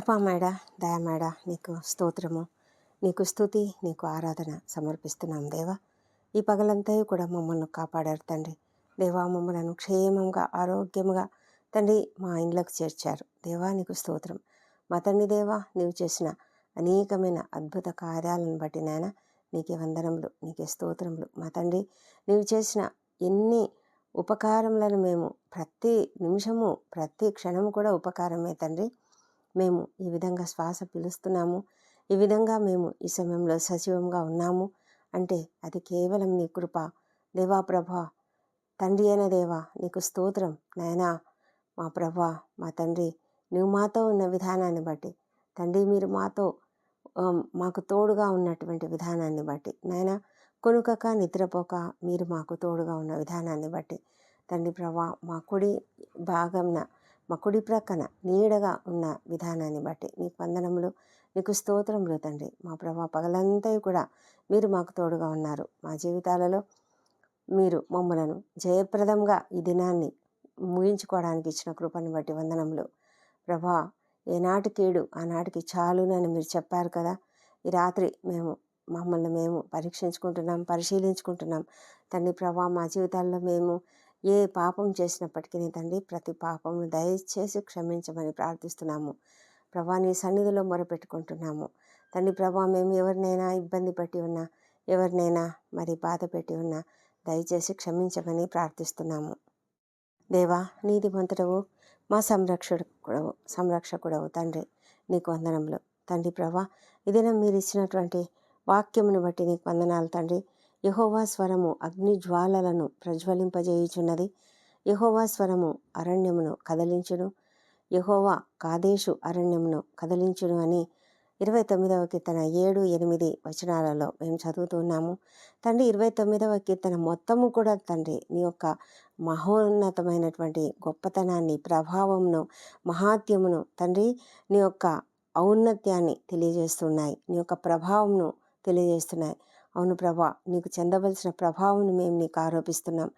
కృపామేడ దయమేడ నీకు స్తోత్రము నీకు స్తుతి నీకు ఆరాధన సమర్పిస్తున్నాం దేవా. ఈ పగలంతయు కూడా మమ్మల్ని కాపాడారు తండ్రి. దేవా మమ్మలను క్షేమంగా ఆరోగ్యంగా తండ్రి మా ఇండ్లకు చేర్చారు. దేవా నీకు స్తోత్రం. మా తండ్రి దేవా నీవు చేసిన అనేకమైన అద్భుత కార్యాలను బట్టి నాయన నీకే వందనములు నీకే స్తోత్రములు. మా తండ్రి నీవు చేసిన ఎన్ని ఉపకారములను మేము ప్రతి నిమిషము ప్రతి క్షణము కూడా ఉపకారమే తండ్రి. మేము ఈ విధంగా శ్వాస పిలుస్తున్నాము. ఈ విధంగా మేము ఈ సమయంలో సజీవంగా ఉన్నాము. అంటే అది కేవలం నీ కృప. దేవా ప్రభ తండ్రి అయిన దేవా నీకు స్తోత్రం. నాయనా మా ప్రభ మా తండ్రి నువ్వు మాతో ఉన్న విధానాన్ని బట్టి. తండ్రి మీరు మాతో మాకు తోడుగా ఉన్నటువంటి విధానాన్ని బట్టి. నాయన కొనుకక నిద్రపోక మీరు మాకు తోడుగా ఉన్న విధానాన్ని బట్టి. తండ్రి ప్రభా మా కుడి భాగంన మా కుడి ప్రక్కన నీడగా ఉన్న విధానాన్ని బట్టి నీకు వందనములు నీకు స్తోత్రములు తండ్రి. మా ప్రభా పగలంతా కూడా మీరు మాకు తోడుగా ఉన్నారు. మా జీవితాలలో మీరు మమ్మలను జయప్రదంగా ఈ దినాన్ని ముగించుకోవడానికి ఇచ్చిన కృపను బట్టి వందనములు. ప్రభా ఏనాటి కీడు ఆనాటికి చాలునని మీరు చెప్పారు కదా. ఈ రాత్రి మేము మమ్మల్ని మేము పరీక్షించుకుంటున్నాం పరిశీలించుకుంటున్నాం. తండ్రి ప్రభా మా జీవితాల్లో మేము ఏ పాపం చేసినప్పటికీ తండ్రి ప్రతి పాపము దయచేసి క్షమించమని ప్రార్థిస్తున్నాము. ప్రభా నీ సన్నిధిలో మొరపెట్టుకుంటున్నాము. తండ్రి ప్రభా మేము ఎవరినైనా ఇబ్బంది పెట్టి ఉన్నా ఎవరినైనా మరి బాధ పెట్టి ఉన్నా దయచేసి క్షమించమని ప్రార్థిస్తున్నాము. దేవా నీతిమంతుడవు మా సంరక్షకుడవు సంరక్షకుడవు తండ్రి. నీకు వందనములు. తండ్రి ప్రభా ఇదేనా మీరు ఇచ్చినటువంటి వాక్యమును బట్టి నీకు వందనాలు తండ్రి. యహోవా స్వరము అగ్ని జ్వాలలను ప్రజ్వలింపజేయుచున్నది. యహోవా స్వరము అరణ్యమును కదలించును. యహోవా కాదేశు అరణ్యమును కదలించును అని ఇరవై తొమ్మిదవ కీర్తన ఏడు ఎనిమిది వచనాలలో మేము చదువుతున్నాము. తండ్రి ఇరవై తొమ్మిదవ కీర్తన మొత్తము కూడా తండ్రి నీ యొక్క మహోన్నతమైనటువంటి గొప్పతనాన్ని ప్రభావమును మహాత్యమును తండ్రి నీ యొక్క ఔన్నత్యాన్ని తెలియజేస్తున్నాయి. నీ యొక్క ప్రభావంను తెలియజేస్తున్నాయి. అవును ప్రభా నీకు చెందవలసిన ప్రభావం మేము నీకు ఆరోపిస్తున్నాం.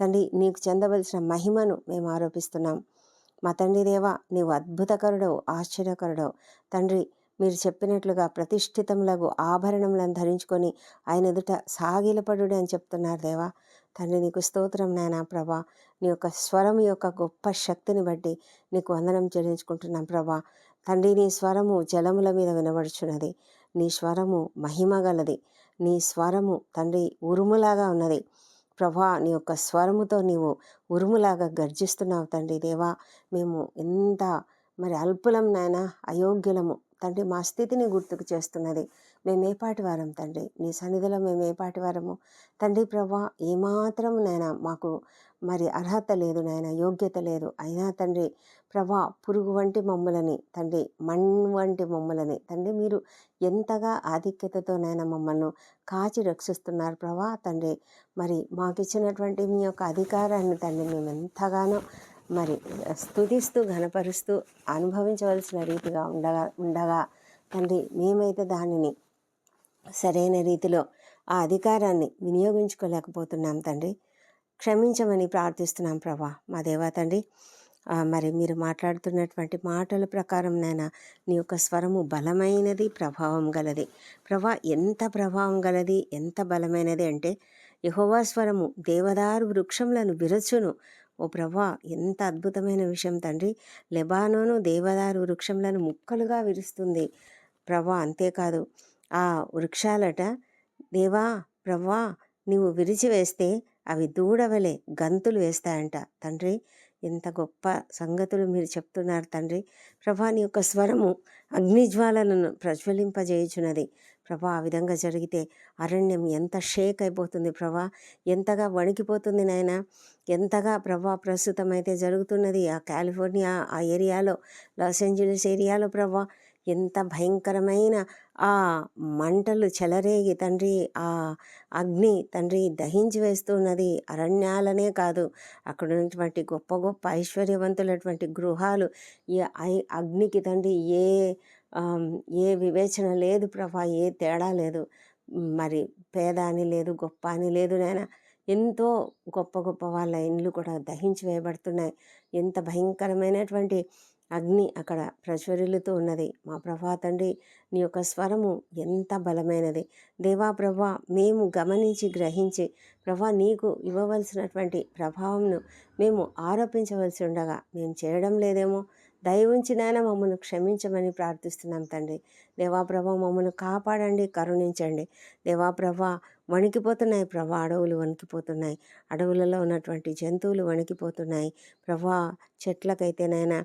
తండ్రి నీకు చెందవలసిన మహిమను మేము ఆరోపిస్తున్నాం. మా తండ్రి దేవా నీవు అద్భుతకరుడవు ఆశ్చర్యకరుడవు. తండ్రి మీరు చెప్పినట్లుగా ప్రతిష్ఠితములకు ఆభరణములను ధరించుకొని ఆయన ఎదుట సాగిలపడు అని చెప్తున్నారు దేవా. తండ్రి నీకు స్తోత్రం నాయనా ప్రభా. నీ యొక్క స్వరం యొక్క గొప్ప శక్తిని బట్టి నీకు వందనం చెల్లించుకుంటున్నాం ప్రభా. తండ్రి నీ స్వరము జలముల మీద వినబడుచున్నది. నీ స్వరము మహిమ గలది నీ స్వరము తండ్రి ఉరుములాగా ఉన్నది. ప్రభా నీ యొక్క స్వరముతో నీవు ఉరుములాగా గర్జిస్తున్నావు తండ్రి దేవా. మేము ఎంత మరి అల్పులం నాయన అయోగ్యులము తండ్రి మా స్థితిని గుర్తుకు చేస్తున్నది. మేము వారం తండ్రి? నీ సన్నిధిలో మేము ఏపాటి వారము? తండ్రి ప్రభా ఏమాత్రం నైనా మాకు మరి అర్హత లేదు నాయన యోగ్యత లేదు. అయినా తండ్రి ప్రభా పురుగు వంటి మమ్మలని తండ్రి మణ్ వంటి మమ్మలని తండ్రి మీరు ఎంతగా ఆధిక్యతతో నాయన మమ్మల్ని కాచి రక్షిస్తున్నారు ప్రభా తండ్రి. మరి మాకు ఇచ్చినటువంటి మీ యొక్క అధికారాన్ని తండ్రి మేము ఎంతగానో మరి స్తుతిస్తూ ఘనపరుస్తూ అనుభవించవలసిన రీతిగా ఉండగా ఉండగా తండ్రి మేమైతే దానిని సరైన రీతిలో ఆ అధికారాన్ని వినియోగించుకోలేకపోతున్నాం తండ్రి. క్షమించమని ప్రార్థిస్తున్నాం ప్రభా. మా దేవా తండ్రి మరి మీరు మాట్లాడుతున్నటువంటి మాటల ప్రకారం నాయన నీ యొక్క స్వరము బలమైనది ప్రభావం గలది. ప్రభా ఎంత ప్రభావం గలది ఎంత బలమైనది అంటే యహోవా స్వరము దేవదారు వృక్షములను విరచును. ఓ ప్రభా ఎంత అద్భుతమైన విషయం తండ్రి. లెబానోను దేవదారు వృక్షములను ముక్కలుగా విరుస్తుంది. ప్రభా అంతేకాదు ఆ వృక్షాలట దేవా ప్రభా నీవు విరిచివేస్తే అవి దూడవలే గంతులు వేస్తాయంట. తండ్రి ఎంత గొప్ప సంగతులు మీరు చెప్తున్నారు తండ్రి. ప్రభా నీ యొక్క స్వరము అగ్నిజ్వాలలను ప్రజ్వలింపజేయుచున్నది. ప్రభా ఆ విధంగా జరిగితే అరణ్యం ఎంత షేక్ అయిపోతుంది ప్రభా. ఎంతగా వణికిపోతుంది నాయన. ఎంతగా ప్రభా ప్రస్తుతం అయితే జరుగుతున్నది ఆ కాలిఫోర్నియా ఆ ఏరియాలో లాస్ ఏంజలీస్ ఏరియాలో ప్రభా. ఎంత భయంకరమైన ఆ మంటలు చెలరేగి తండ్రి ఆ అగ్ని తండ్రి దహించి వేస్తున్నది అరణ్యాలనే కాదు. అక్కడ ఉన్నటువంటి గొప్ప గొప్ప ఐశ్వర్యవంతులటువంటి గృహాలు ఈ ఐ- అగ్నికి తండ్రి ఏ ఏ వివేచన లేదు ప్రభా ఏ తేడా లేదు. మరి పేద అని లేదు గొప్ప అని లేదు నాయన. ఎంతో గొప్ప గొప్ప వాళ్ళ ఇండ్లు కూడా దహించి వేయబడుతున్నాయి. ఎంత భయంకరమైనటువంటి అగ్ని అక్కడ ప్రజ్వరిల్లుతూ ఉన్నది. మా ప్రభా తండ్రి నీ యొక్క స్వరము ఎంత బలమైనది. దేవా ప్రభా మేము గమనించి గ్రహించి ప్రభా నీకు ఇవ్వవలసినటువంటి ప్రభావంను మేము ఆరోపించవలసి ఉండగా మేము చేయడం లేదేమో. దయ మమ్మల్ని క్షమించమని ప్రార్థిస్తున్నాం తండ్రి. దేవాప్రభ మమ్మల్ని కాపాడండి కరుణించండి. దేవాప్రభ వణికిపోతున్నాయి ప్రభా అడవులు వణికిపోతున్నాయి. అడవులలో ఉన్నటువంటి జంతువులు వణికిపోతున్నాయి. ప్రభా చెట్లకైతేనైనా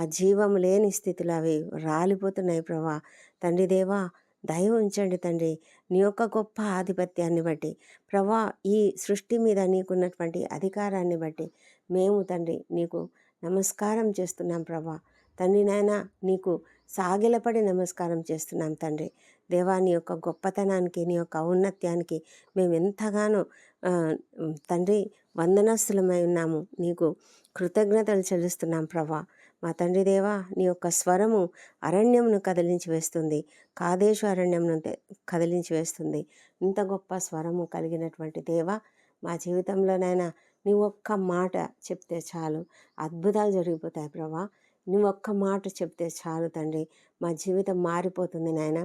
ఆ జీవం లేని స్థితిలో అవి రాలిపోతున్నాయి ప్రభా. తండ్రి దేవా దయ ఉంచండి తండ్రి. నీ యొక్క గొప్ప ఆధిపత్యాన్ని బట్టి ప్రభా ఈ సృష్టి మీద నీకున్నటువంటి అధికారాన్ని బట్టి మేము తండ్రి నీకు నమస్కారం చేస్తున్నాం ప్రభా. తండ్రి నాయన నీకు సాగిలపడి నమస్కారం చేస్తున్నాం తండ్రి. దేవా నీ యొక్క గొప్పతనానికి నీ యొక్క ఔన్నత్యానికి మేము ఎంతగానో తండ్రి వందనస్తులమై ఉన్నాము. నీకు కృతజ్ఞతలు చెల్లిస్తున్నాం ప్రభా. మా తండ్రి దేవా నీ యొక్క స్వరము అరణ్యమును కదిలించి వేస్తుంది. కాదేశు అరణ్యమును కదిలించి వేస్తుంది. ఇంత గొప్ప స్వరము కలిగినటువంటి దేవా మా జీవితంలోనైనా నీ ఒక్క మాట చెప్తే చాలు. అద్భుతాలు జరిగిపోతాయి ప్రభా. నీ ఒక్క మాట చెప్తే చాలు తండ్రి. మా జీవితం మారిపోతుంది నాయన.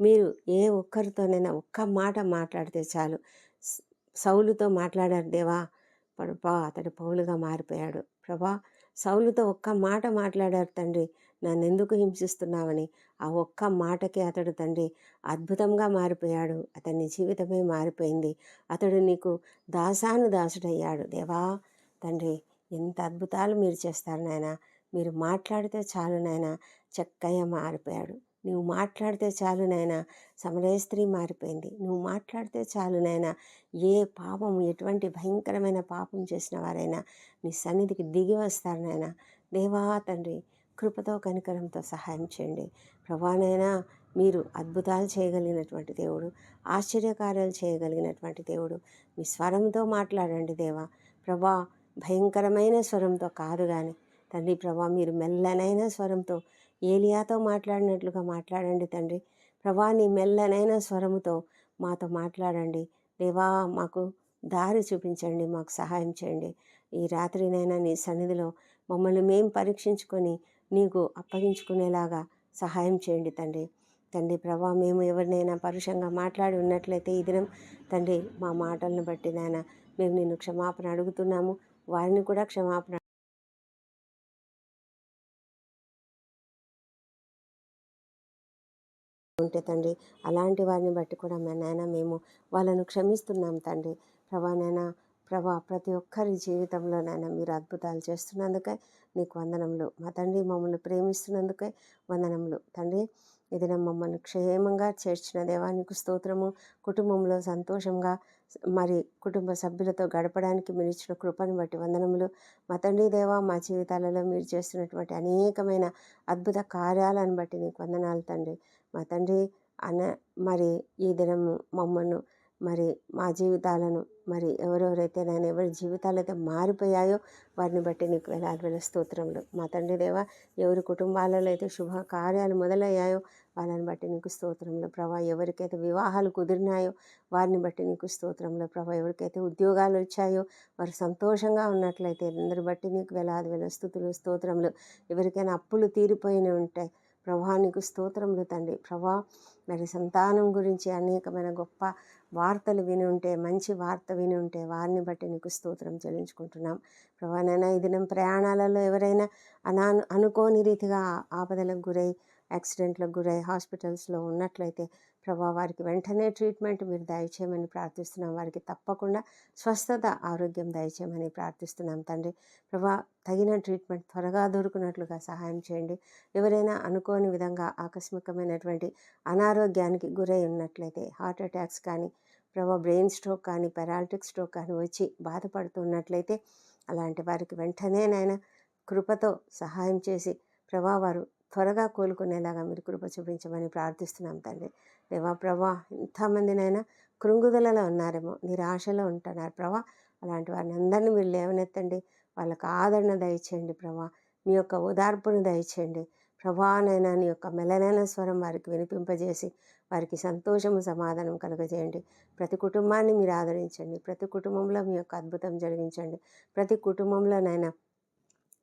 మీరు ఏ ఒక్కరితోనైనా ఒక్క మాట మాట్లాడితే చాలు. సౌలుతో మాట్లాడారు దేవా. ప్రభా అతడు పౌలుగా మారిపోయాడు. ప్రభా సౌలుతో ఒక్క మాట మాట్లాడారు తండ్రి. నన్ను ఎందుకు హింసిస్తున్నావని. ఆ ఒక్క మాటకి అతడు తండ్రి అద్భుతంగా మారిపోయాడు. అతని జీవితమే మారిపోయింది. అతడు నీకు దాసాను దాసుడయ్యాడు దేవా తండ్రి ఎంత అద్భుతాలు మీరు చేస్తారు నాయన. మీరు మాట్లాడితే చాలు నాయన. చక్కగా మారిపోయాడు. నువ్వు మాట్లాడితే చాలు నాయనా సమరయ స్త్రీ మారిపోయింది. నువ్వు మాట్లాడితే చాలు నాయనా ఏ పాపం ఎటువంటి భయంకరమైన పాపం చేసిన వారైనా నీ సన్నిధికి దిగి వస్తారు నాయనా. దేవా తండ్రి కృపతో కనికరంతో సహాయం చేయండి. ప్రభానైనా మీరు అద్భుతాలు చేయగలిగినటువంటి దేవుడు ఆశ్చర్యకార్యాలు చేయగలిగినటువంటి దేవుడు. మీ స్వరంతో మాట్లాడండి దేవా. ప్రభా భయంకరమైన స్వరంతో కాదు కానీ తండ్రి ప్రభా మీరు మెల్లనైన స్వరంతో ఏలియాతో మాట్లాడినట్లుగా మాట్లాడండి తండ్రి. ప్రభా నీ మెల్లనైన స్వరముతో మాతో మాట్లాడండి. దేవా మాకు దారి చూపించండి మాకు సహాయం చేయండి. ఈ రాత్రినైనా నీ సన్నిధిలో మమ్మల్ని మేము పరీక్షించుకొని నీకు అప్పగించుకునేలాగా సహాయం చేయండి తండ్రి. తండ్రి ప్రభా మేము ఎవరినైనా పరుషంగా మాట్లాడి ఉన్నట్లయితే ఈ దినం తండ్రి మా మాటలను బట్టి నాయన మేము నిన్ను క్షమాపణ అడుగుతున్నాము. వారిని కూడా క్షమాపణ ఉంటే తండ్రి అలాంటి వారిని బట్టి కూడా మా నాయన మేము వాళ్ళను క్షమిస్తున్నాం తండ్రి. ప్రభా నాయన ప్రభా ప్రతి ఒక్కరి జీవితంలో నాయన మీరు అద్భుతాలు చేస్తున్నందుకే నీకు వందనములు. మా తండ్రి మమ్మల్ని ప్రేమిస్తున్నందుకే వందనములు. తండ్రి ఇది మమ్మల్ని క్షేమంగా చేర్చిన దేవానికి స్తోత్రము. కుటుంబంలో సంతోషంగా మరి కుటుంబ సభ్యులతో గడపడానికి మీరు ఇచ్చిన కృపను బట్టి వందనములు. మా తండ్రి దేవా మా జీవితాలలో మీరు చేస్తున్నటువంటి అనేకమైన అద్భుత కార్యాలను బట్టి నీకు వందనాలు తండ్రి. మా తండ్రి అన మరి ఈ దినము మమ్మల్ని మరి మా జీవితాలను మరి ఎవరెవరైతే నేను ఎవరి జీవితాలు అయితే మారిపోయాయో వారిని బట్టి నీకు వేలాది వేల స్తోత్రములు. మా తండ్రి దేవ ఎవరి కుటుంబాలలో అయితే శుభ కార్యాలు మొదలయ్యాయో వాళ్ళని బట్టి నీకు స్తోత్రములు. ప్రభా ఎవరికైతే వివాహాలు కుదిరినాయో వారిని బట్టి నీకు స్తోత్రములు. ప్రభా ఎవరికైతే ఉద్యోగాలు వచ్చాయో వారు సంతోషంగా ఉన్నట్లయితే అందరి బట్టి నీకు వేలాది వేల స్థుతులు స్తోత్రములు. ఎవరికైనా అప్పులు తీరిపోయిన ఉంటాయి. ప్రభా నీకు స్తోత్రములు తండ్రి. ప్రభా మరి సంతానం గురించి అనేకమైన గొప్ప వార్తలు విని ఉంటే మంచి వార్త విని ఉంటే వారిని బట్టి నీకు స్తోత్రం చెల్లించుకుంటున్నాం. ప్రభా నైనా ఈ దినం ప్రయాణాలలో ఎవరైనా అనా అనుకోని రీతిగా ఆపదలకు గురై యాక్సిడెంట్లకు గురై హాస్పిటల్స్లో ఉన్నట్లయితే ప్రభా వారికి వెంటనే ట్రీట్మెంట్ మీరు దయచేయమని ప్రార్థిస్తున్నాం. వారికి తప్పకుండా స్వస్థత ఆరోగ్యం దయచేయమని ప్రార్థిస్తున్నాం తండ్రి. ప్రభా తగిన ట్రీట్మెంట్ త్వరగా దొరుకునట్లుగా సహాయం చేయండి. ఎవరైనా అనుకోని విధంగా ఆకస్మికమైనటువంటి అనారోగ్యానికి గురై ఉన్నట్లయితే హార్ట్ అటాక్స్ కానీ ప్రభా బ్రెయిన్ స్ట్రోక్ కానీ పెరాలిటిక్ స్ట్రోక్ కానీ వచ్చి బాధపడుతున్నట్లయితే అలాంటి వారికి వెంటనే నాయన కృపతో సహాయం చేసి ప్రభా వారు త్వరగా కోలుకునేలాగా మీరు కృప చూపించమని ప్రార్థిస్తున్నాం తండ్రి. దేవా ప్రభా? ఎంతమందినైనా కృంగుదలలో ఉన్నారేమో నిరాశలో ఉంటున్నారు ప్రభా. అలాంటి వారిని అందరినీ మీరు లేవనెత్తండి. వాళ్ళకు ఆదరణ దయచేయండి ప్రభా. మీ యొక్క ఓదార్పును దయచేయండి. ప్రభానైనా నీ యొక్క మెలనైన స్వరం వారికి వినిపింపజేసి వారికి సంతోషము సమాధానం కలుగజేయండి. ప్రతి కుటుంబాన్ని మీరు ఆదరించండి. ప్రతి కుటుంబంలో మీ యొక్క అద్భుతం జరిగించండి. ప్రతి కుటుంబంలోనైనా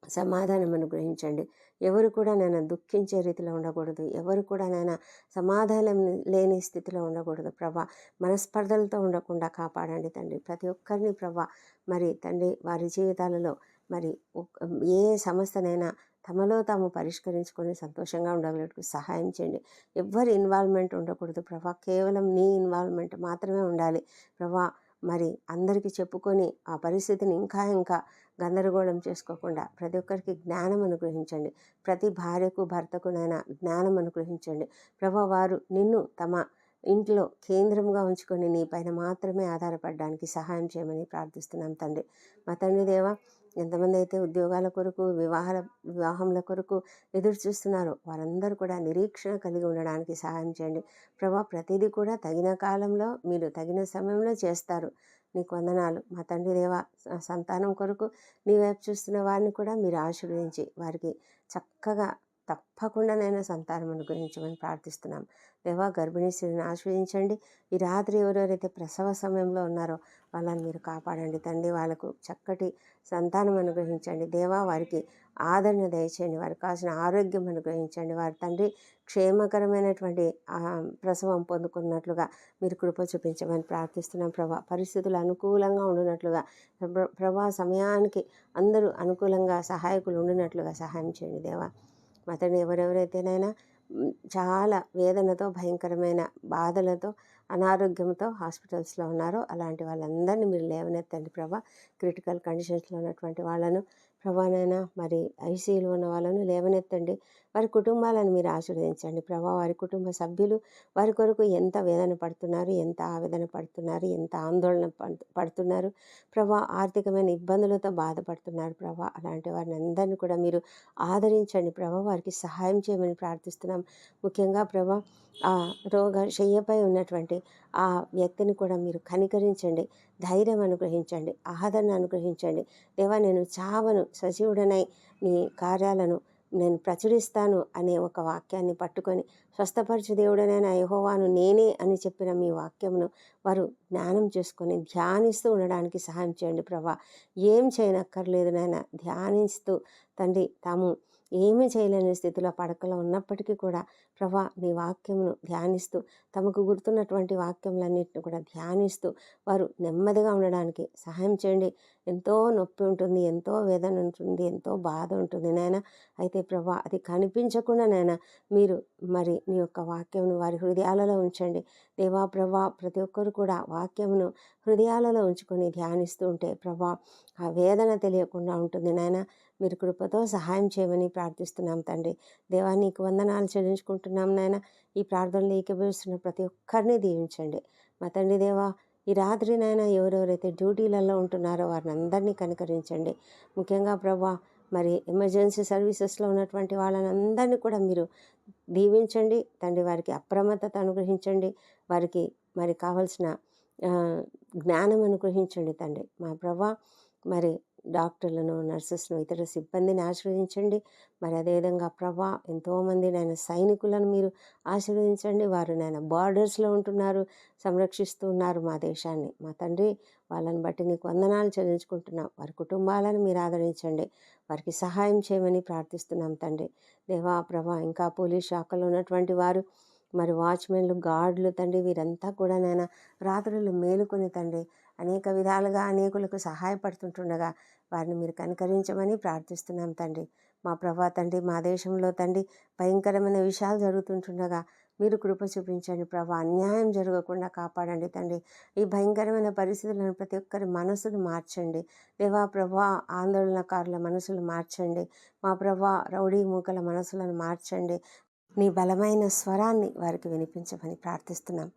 సమాధానం అనుగ్రహించండి. ఎవరు కూడా నేను దుఃఖించే రీతిలో ఉండకూడదు. ఎవరు కూడా నేను సమాధానం లేని స్థితిలో ఉండకూడదు. ప్రభా మనస్పర్ధలతో ఉండకుండా కాపాడండి తండ్రి. ప్రతి ఒక్కరిని ప్రభా మరి తండ్రి వారి జీవితాలలో మరి ఏ సమస్యనైనా తమలో తాము పరిష్కరించుకొని సంతోషంగా ఉండగలటకు సహాయం చేయండి. ఎవ్వరి ఇన్వాల్వ్మెంట్ ఉండకూడదు ప్రభా. కేవలం నీ ఇన్వాల్వ్మెంట్ మాత్రమే ఉండాలి. ప్రభా మరి అందరికీ చెప్పుకొని ఆ పరిస్థితిని ఇంకా ఇంకా గందరగోళం చేసుకోకుండా ప్రతి ఒక్కరికి జ్ఞానం అనుగ్రహించండి. ప్రతి భార్యకు భర్తకునైనా జ్ఞానం అనుగ్రహించండి. ప్రభు వారు నిన్ను తమ ఇంట్లో కేంద్రంగా ఉంచుకొని నీ పైన మాత్రమే ఆధారపడడానికి సహాయం చేయమని ప్రార్థిస్తున్నాం తండ్రి. మా తండ్రి దేవ ఎంతమంది అయితే ఉద్యోగాల కొరకు వివాహాల వివాహంల కొరకు ఎదురు చూస్తున్నారో వారందరూ కూడా నిరీక్షణ కలిగి ఉండడానికి సహాయం చేయండి. ప్రభా ప్రతిదీ కూడా తగిన కాలంలో మీరు తగిన సమయంలో చేస్తారు. నీకు వందనాలు. మా తండ్రి దేవ సంతానం కొరకు నీ వైపు చూస్తున్న వారిని కూడా మీరు ఆశీర్వదించి వారికి చక్కగా తప్పకుండా నేను సంతానం అనుగ్రహించమని ప్రార్థిస్తున్నాం. దేవా గర్భిణీ స్త్రీని ఆశ్రయించండి. ఈ రాత్రి ఎవరెవరైతే ప్రసవ సమయంలో ఉన్నారో వాళ్ళని మీరు కాపాడండి తండ్రి. వాళ్ళకు చక్కటి సంతానం అనుగ్రహించండి. దేవా వారికి ఆదరణ దయచేయండి. వారికి కావాల్సిన ఆరోగ్యం అనుగ్రహించండి. వారి తండ్రి క్షేమకరమైనటువంటి ప్రసవం పొందుకున్నట్లుగా మీరు కృప చూపించమని ప్రార్థిస్తున్నాం. ప్రభా పరిస్థితులు అనుకూలంగా ఉండినట్లుగా ప్రభ- ప్రభా సమయానికి అందరూ అనుకూలంగా సహాయకులు ఉండినట్లుగా సహాయం చేయండి దేవా. అతను ఎవరెవరైతేనైనా చాలా వేదనతో భయంకరమైన బాధలతో అనారోగ్యంతో హాస్పిటల్స్లో ఉన్నారో. అలాంటి వాళ్ళందరినీ మీరు లేవనెత్తండి ప్రభా. క్రిటికల్ కండిషన్స్లో ఉన్నటువంటి వాళ్ళను ప్రభానైనా మరి ఐసీయూలో ఉన్న వాళ్ళను లేవనెత్తండి. వారి కుటుంబాలను మీరు ఆశీర్వదించండి. ప్రభా వారి కుటుంబ సభ్యులు వారి కొరకు ఎంత వేదన పడుతున్నారు ఎంత ఆవేదన పడుతున్నారు ఎంత ఆందోళన పడు- పడుతున్నారు. ప్రభా ఆర్థికమైన ఇబ్బందులతో బాధపడుతున్నారు. ప్రభా అలాంటి వారిని అందరినీ కూడా మీరు ఆదరించండి. ప్రభా వారికి సహాయం చేయమని ప్రార్థిస్తున్నాం. ముఖ్యంగా ప్రభా ఆ రోగ శయ్యపై ఉన్నటువంటి ఆ వ్యక్తిని కూడా మీరు కనికరించండి. ధైర్యం అనుగ్రహించండి ఆదరణ అనుగ్రహించండి. దేవా నేను చావను సజీవుడనై నీ కార్యాలను నేను ప్రచురిస్తాను అనే ఒక వాక్యాన్ని పట్టుకొని స్వస్థపరచు దేవుడనైన యహోవాను నేనే అని చెప్పిన మీ వాక్యమును వారు జ్ఞానం చేసుకొని ధ్యానిస్తూ ఉండడానికి సహాయం చేయండి ప్రభా. ఏం చేయనక్కర్లేదు నాయన ధ్యానిస్తూ తండ్రి తాము ఏమీ చేయలేని స్థితిలో పడకలో ఉన్నప్పటికీ కూడా ప్రభా నీ వాక్యమును ధ్యానిస్తూ తమకు గుర్తున్నటువంటి వాక్యములన్నింటిని కూడా ధ్యానిస్తూ వారు నెమ్మదిగా ఉండడానికి సహాయం చేయండి. ఎంతో నొప్పి ఉంటుంది ఎంతో వేదన ఉంటుంది ఎంతో బాధ ఉంటుంది నాయన. అయితే ప్రభా అది కనిపించకుండా నాయన మీరు మరి నీ యొక్క వాక్యమును వారి హృదయాలలో ఉంచండి. దేవా ప్రభా ప్రతి ఒక్కరు కూడా వాక్యమును హృదయాలలో ఉంచుకొని ధ్యానిస్తూ ఉంటే ప్రభా ఆ వేదన తెలియకుండా ఉంటుంది నాయన. మీరు కృపతో సహాయం చేయమని ప్రార్థిస్తున్నాం తండ్రి. దేవా నీకు వందనాలు చెల్లించుకుంటున్నాం నాయన. ఈ ప్రార్థనలు ఏకీభవిస్తున్న ప్రతి ఒక్కరిని దీవించండి. మా తండ్రి దేవా ఈ రాత్రి నాయన ఎవరెవరైతే డ్యూటీలలో ఉంటున్నారో వారిని అందరినీ కనికరించండి. ముఖ్యంగా ప్రభా మరి ఎమర్జెన్సీ సర్వీసెస్లో ఉన్నటువంటి వాళ్ళని అందరినీ కూడా మీరు దీవించండి. తండ్రి వారికి అప్రమత్తత అనుగ్రహించండి. వారికి మరి కావలసిన జ్ఞానం అనుగ్రహించండి తండ్రి. మా ప్రభా మరి డాక్టర్లను నర్సెస్ను ఇతర సిబ్బందిని ఆశీర్వదించండి. మరి అదేవిధంగా ప్రభా ఎంతోమంది నాయన సైనికులను మీరు ఆశీర్వదించండి. వారు నాయన బార్డర్స్లో ఉంటున్నారు సంరక్షిస్తూ ఉన్నారు మా దేశాన్ని. మా తండ్రి వాళ్ళని బట్టి నీకు వందనాలు చెల్లించుకుంటున్నాం. వారి కుటుంబాలను మీరు ఆదరించండి. వారికి సహాయం చేయమని ప్రార్థిస్తున్నాం తండ్రి. దేవా ప్రభా ఇంకా పోలీస్ శాఖలో ఉన్నటువంటి వారు మరి వాచ్మెన్లు గార్డులు తండ్రి వీరంతా కూడా నాయన రాత్రులు మేలుకొని తండ్రి అనేక విధాలుగా అనేకులకు సహాయపడుతుంటుండగా వారిని మీరు కనికరించమని ప్రార్థిస్తున్నాం తండ్రి. మా ప్రభా తండ్రి మా దేశంలో తండ్రి భయంకరమైన విషయాలు జరుగుతుంటుండగా మీరు కృప చూపించండి ప్రభా. అన్యాయం జరగకుండా కాపాడండి తండ్రి. ఈ భయంకరమైన పరిస్థితులను ప్రతి ఒక్కరి మనసును మార్చండి. దేవా ప్రభా ఆందోళనకారుల మనసులు మార్చండి. మా ప్రభా రౌడీ మూకల మనసులను మార్చండి. నీ బలమైన స్వరాన్ని వారికి వినిపించమని ప్రార్థిస్తున్నాం.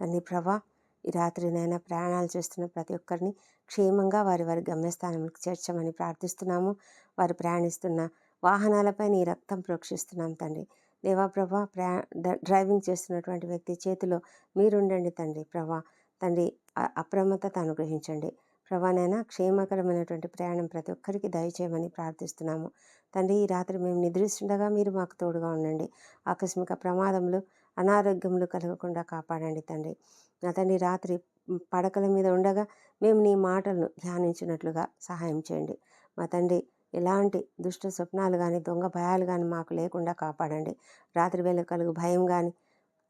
తండ్రి ప్రభా ఈ రాత్రినైనా ప్రయాణాలు చేస్తున్న ప్రతి ఒక్కరిని క్షేమంగా వారి వారి గమ్యస్థానంకి చేర్చమని ప్రార్థిస్తున్నాము. వారు ప్రయాణిస్తున్న వాహనాలపై నీ రక్తం ప్రోక్షిస్తున్నాం తండ్రి. దేవాప్రభ ప్రయా డ- డ్రైవింగ్ చేస్తున్నటువంటి వ్యక్తి చేతిలో మీరుండండి తండ్రి ప్రభా. తండ్రి అప్రమత్తత అనుగ్రహించండి. ప్రభానైనా క్షేమకరమైనటువంటి ప్రయాణం ప్రతి ఒక్కరికి దయచేయమని ప్రార్థిస్తున్నాము. తండ్రి ఈ రాత్రి మేము నిద్రిస్తుండగా మీరు మాకు తోడుగా ఉండండి. ఆకస్మిక ప్రమాదములు అనారోగ్యములు కలగకుండా కాపాడండి తండ్రి. నా తండ్రి రాత్రి పడకల మీద ఉండగా మేము నీ మాటలను ధ్యానించినట్లుగా సహాయం చేయండి. మా తండ్రి ఎలాంటి దుష్ట స్వప్నాలు కానీ దొంగ భయాలు కానీ మాకు లేకుండా కాపాడండి. రాత్రి వేళ కలుగు భయం కానీ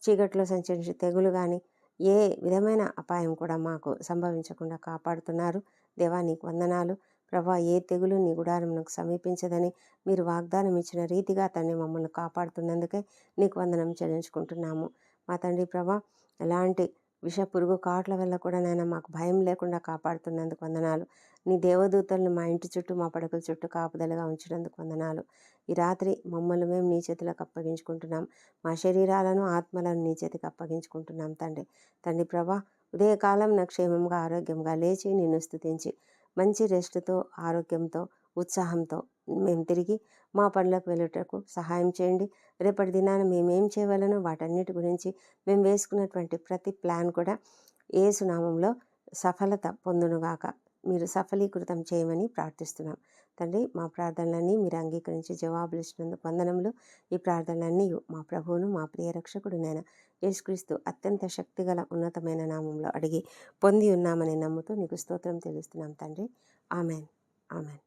చీకట్లో సంచరించే తెగులు కానీ ఏ విధమైన అపాయం కూడా మాకు సంభవించకుండా కాపాడుతున్నారు. దేవా నీకు వందనాలు. ప్రభా ఏ తెగులు నీ గుడారమునకు సమీపించదని మీరు వాగ్దానం ఇచ్చిన రీతిగా తండ్రి మమ్మల్ని కాపాడుతున్నందుకే నీకు వందనం చెల్లించుకుంటున్నాము. మా తండ్రి ప్రభా ఎలాంటి విష పురుగు కాట్ల వల్ల కూడా నాయన మాకు భయం లేకుండా కాపాడుతున్నందుకు వందనాలు. నీ దేవదూతలను మా ఇంటి చుట్టూ మా పడకల చుట్టూ కాపుదలగా ఉంచినందుకు వందనాలు. ఈ రాత్రి మమ్మల్ని మేము నీ చేతులకు అప్పగించుకుంటున్నాం. మా శరీరాలను ఆత్మలను నీ చేతికి అప్పగించుకుంటున్నాం తండ్రి. తండ్రి ప్రభా ఉదయకాలం నా క్షేమంగా ఆరోగ్యంగా లేచి నిన్ను స్థుతించి మంచి రెస్ట్తో ఆరోగ్యంతో ఉత్సాహంతో మేము తిరిగి మా పనులకు వెళ్ళుటకు సహాయం చేయండి. రేపటి దినాన మేము ఏం చేయవలనో వాటన్నిటి గురించి మేము వేసుకున్నటువంటి ప్రతి ప్లాన్ కూడా ఏ సునామంలో సఫలత పొందునుగాక. మీరు సఫలీకృతం చేయమని ప్రార్థిస్తున్నాం. తండ్రి మా ప్రార్థనలన్నీ మీరు అంగీకరించి జవాబులు ఇచ్చినందుకు వందనములు. ఈ ప్రార్థనలన్నీ మా ప్రభువును మా ప్రియ రక్షకుడు నేను యేసుక్రీస్తు అత్యంత శక్తిగల ఉన్నతమైన నామంలో అడిగి పొంది ఉన్నామని నమ్ముతూ నీకు స్తోత్రం తెలుస్తున్నాం తండ్రి. ఆమెన్. ఆమెన్.